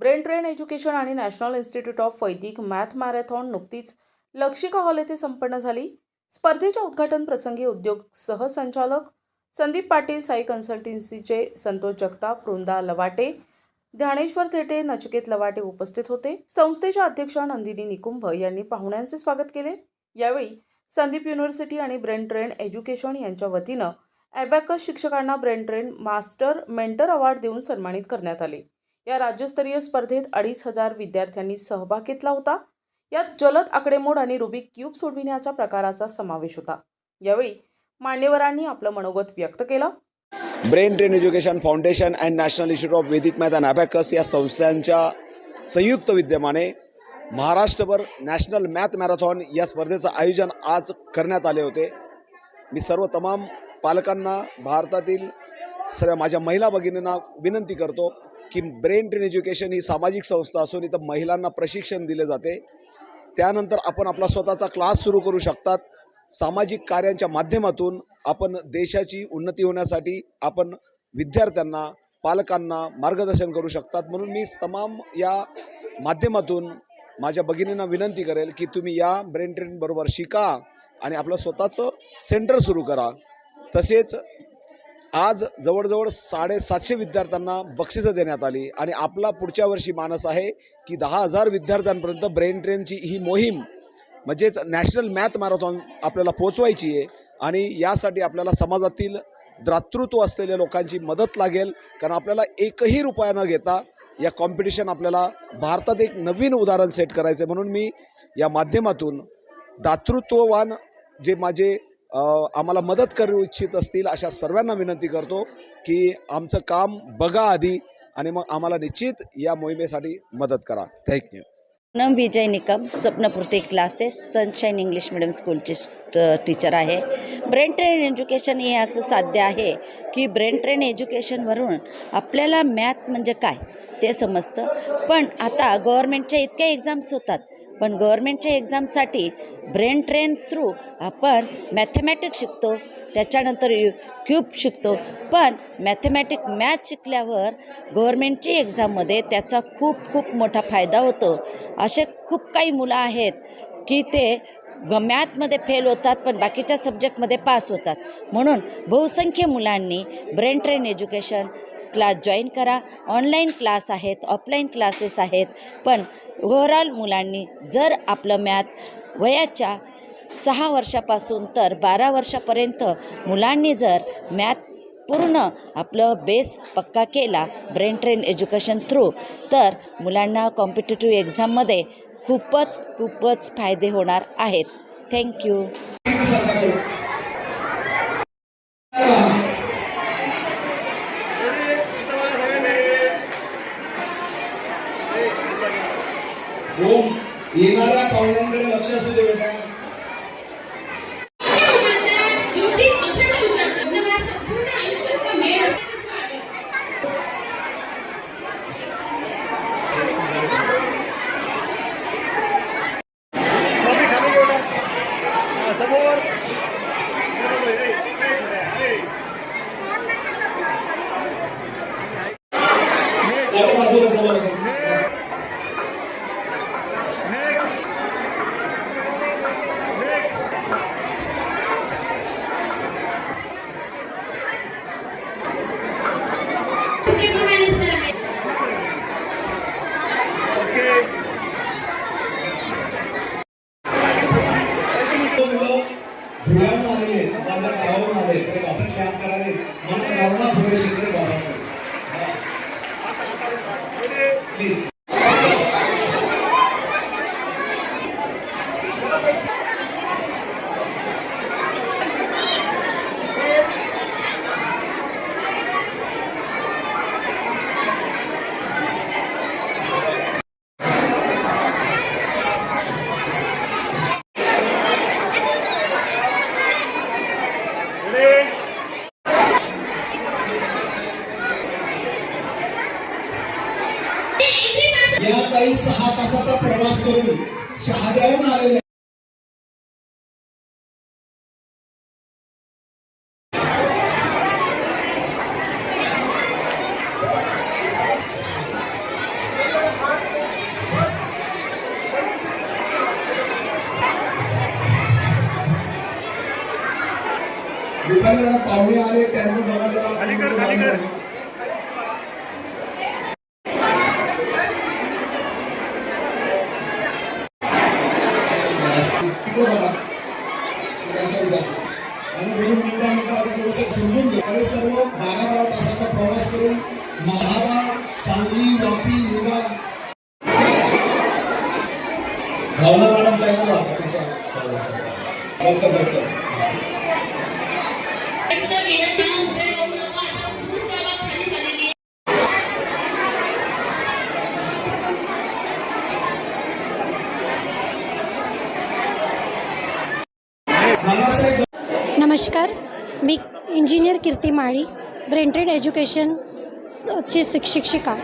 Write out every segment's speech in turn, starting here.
Brain Train Education आणि National Institute of Vedic Math marathon नुकतीच Lakshika hall येथे संपन्न झाली. स्पर्धेच्या उद्घाटन प्रसंगी उद्योग सहसंचालक संदीप पाटील साई कन्सल्टन्सीचे संतोष जगताप वृंदा लवाटे ज्ञानेश्वर थेटे नचिकेत लवाटे उपस्थित होते. संस्थेच्या अध्यक्षा नंदिनी निकुंभ यांनी पाहुण्यांचे स्वागत केले. यावेळी संदीप युनिव्हर्सिटी आणि ब्रेन ट्रेन एज्युकेशन यांच्या वतीनं ॲबॅकस शिक्षकांना Brain Train master mentor award देऊन सन्मानित करण्यात आले. या राज्यस्तरीय स्पर्धेत अडीच हजार विद्यार्थ्यांनी सहभाग घेतला होता. यात जलद आकडेमोड आणि रुबिक क्यूब सोडविण्याच्या प्रकाराचा समावेश होता. यावेळी मान्यवरांनी आपलं मनोगत व्यक्त केलं. Brain Train Education Foundation and National Institute of Vedic Math and Abacus या संस्थांच्या संयुक्त विद्यमाने महाराष्ट्रभर नॅशनल मॅथ मॅरेथॉन या स्पर्धेचं आयोजन आज करण्यात आले होते. मी सर्व तमाम पालकांना भारतातील सर्व माझ्या महिला भगिनींना विनंती करतो की ब्रेन ट्रेन एज्युकेशन ही सामाजिक संस्था असून इथं महिलांना प्रशिक्षण दिले जाते. त्यानंतर आपण आपला स्वतःचा क्लास सुरू करू शकतात. सामाजिक कार्यांच्या माध्यमातून आपण देशाची उन्नती होण्यासाठी आपण विद्यार्थ्यांना पालकांना मार्गदर्शन करू शकतात. म्हणून मी तमाम या माध्यमातून माझ्या भगिनींना विनंती करेल की तुम्ही या ब्रेन ट्रेनबरोबर शिका आणि आपलं स्वतःचं सेंटर सुरू करा. तसेच आज जवळजवळ साडेसातशे विद्यार्थ्यांना बक्षिसं देण्यात आली आणि आपला पुढच्या वर्षी मानस आहे की दहा हजार विद्यार्थ्यांपर्यंत ब्रेन ट्रेनची ही मोहीम म्हणजेच नॅशनल मॅथ मॅरेथॉन आपल्याला पोचवायची आहे आणि यासाठी आपल्याला समाजातील दातृत्व असलेल्या लोकांची मदत लागेल कारण आपल्याला एकही रुपया न घेता या कॉम्पिटिशन आपल्याला भारतात एक नवीन उदाहरण सेट करायचं आहे म्हणून मी या माध्यमातून दातृत्ववान जे माझे आम्हाला मदत करू इच्छित असतील अशा सर्वांना विनंती करतो की आमचं काम बघा आधी आणि मग आम्हाला निश्चित या मोहिमेसाठी मदत करा. Thank you Poonam Vijay Nikam Swapnapurti classes Sunshine English medium स्कूलची teacher आहे. ब्रेन ट्रेन एज्युकेशन हे असं साध्य आहे की ब्रेन ट्रेन एज्युकेशनवरून आपल्याला मॅथ म्हणजे काय ते समजतं. पण आता गव्हर्मेंटच्या इतक्या एक्झाम्स होतात पण गव्हर्मेंटच्या एक्झामसाठी ब्रेन ट्रेन थ्रू आपण मॅथमॅटिक्स शिकतो त्याच्यानंतर यू क्यूब शिकतो. पण मॅथमॅटिक मॅथ शिकल्यावर गव्हर्मेंटची एक्झाममध्ये त्याचा खूप खूप मोठा फायदा होतो. असे खूप काही मुलं आहेत की ते ग मॅथमध्ये फेल होतात पण बाकीच्या सब्जेक्टमध्ये पास होतात. म्हणून बहुसंख्य मुलांनी Brain Train Education class join करा. ऑनलाईन क्लास आहेत ऑफलाईन क्लासेस आहेत. पण ओव्हरऑल मुलांनी जर आपलं मॅथ वयाच्या सहा वर्षापासून तर बारा वर्षापर्यंत मुलांनी जर मॅथ पूर्ण आपलं बेस पक्का केला ब्रेन ट्रेन एज्युकेशन थ्रू तर मुलांना कॉम्पिटेटिव्ह एक्झाममध्ये खूपच खूपच फायदे होणार आहेत. थँक्यू मॅडम तयार लवकर लवकर नमस्कार मी इंजिनियर कीर्ती माळी ब्रेंटेड एज्युकेशन ची शिक्षिका.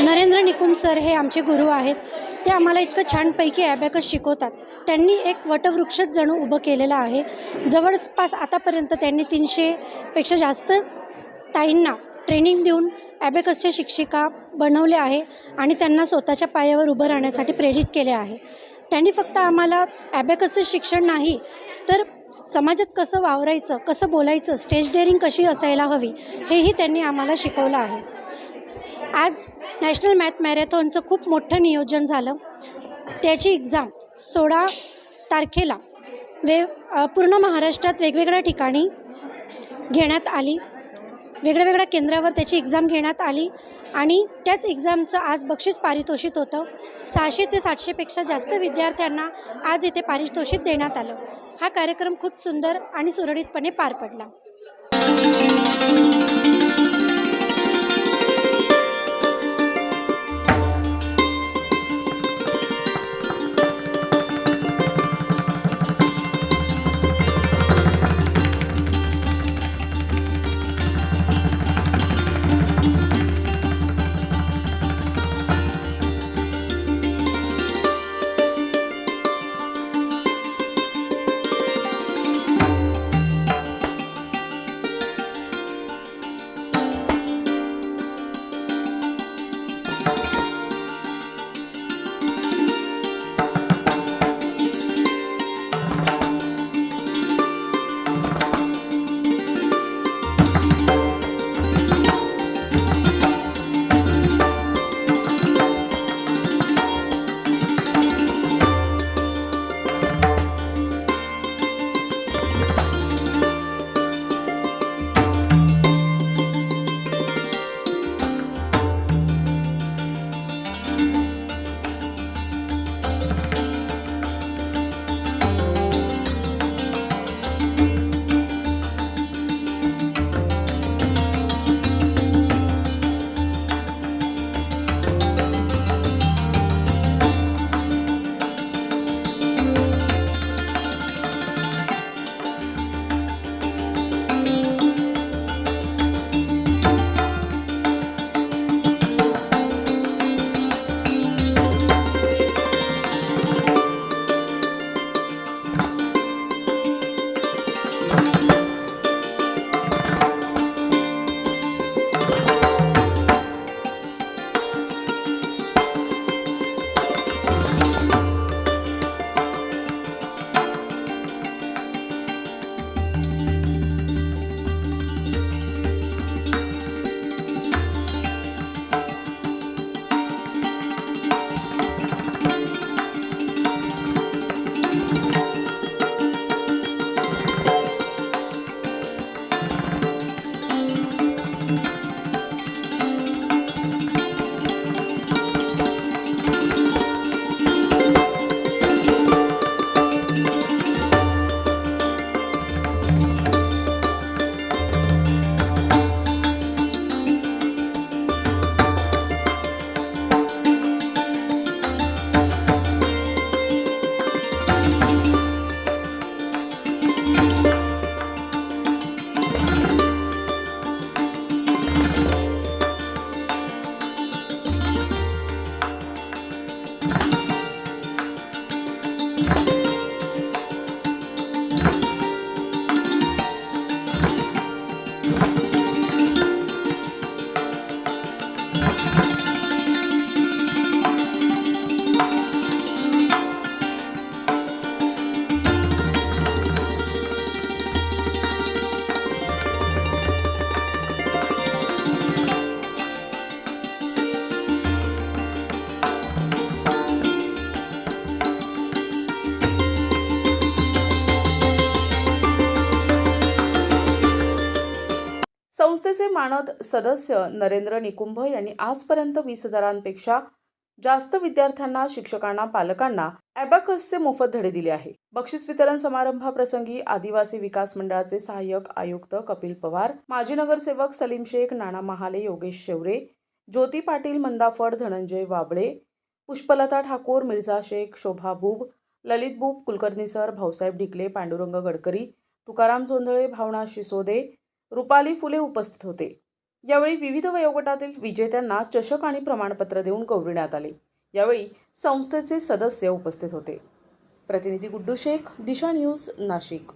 नरेंद्र निकुम सर हे आमचे गुरु आहेत. ते आम्हाला इतकं छानपैकी ॲबॅकस शिकवतात. त्यांनी एक वटवृक्षच जणू उभं केलेलं आहे. जवळपास आतापर्यंत त्यांनी तीनशेपेक्षा जास्त ताईंना ट्रेनिंग देऊन ॲबॅकसच्या शिक्षिका बनवले आहे आणि त्यांना स्वतःच्या पायावर उभं राहण्यासाठी प्रेरित केले आहे. त्यांनी फक्त आम्हाला ॲबॅकसचं शिक्षण नाही तर समाजात कसं वावरायचं कसं बोलायचं स्टेज डेअरिंग कशी असायला हवी हेही त्यांनी आम्हाला शिकवलं आहे. आज नॅशनल मॅथ मॅरेथॉनचं खूप मोठं नियोजन झालं. त्याची एक्झाम सोळा तारखेला वे पूर्ण महाराष्ट्रात वेगवेगळ्या ठिकाणी घेण्यात आली. वेगळ्या वेगळ्या केंद्रावर त्याची एक्झाम घेण्यात आली आणि त्याच एक्झामचं आज बक्षीस पारितोषित होतं. सहाशे ते सातशेपेक्षा जास्त विद्यार्थ्यांना आज इथे पारितोषिक देण्यात आलं. हा कार्यक्रम खूप सुंदर आणि सुरळीतपणे पार पडला. मानद सदस्य नरेंद्र निकुंभ यांनी आजपर्यंत वीस हजारांपेक्षा जास्त विद्यार्थ्यांना शिक्षकांना पालकांना ॲबॅकसचे मोफत धडे दिले आहे. बक्षीस वितरण समारंभाप्रसंगी आदिवासी विकास मंडळाचे सहाय्यक आयुक्त कपिल पवार माजी नगरसेवक सलीम शेख नाना महाले योगेश शेवरे ज्योती पाटील मंदाफड धनंजय वाबळे पुष्पलता ठाकूर मिर्झा शेख शोभा बुब ललित बुब कुलकर्णी सर भाऊसाहेब ढिकले पांडुरंग गडकरी तुकाराम जोंधळे भावना शिसोदे रुपाली फुले उपस्थित होते. यावेळी विविध वयोगटातील विजेत्यांना चषक आणि प्रमाणपत्र देऊन गौरविण्यात आले. यावेळी संस्थेचे सदस्य उपस्थित होते. प्रतिनिधी गुड्डू शेख दिशा न्यूज नाशिक.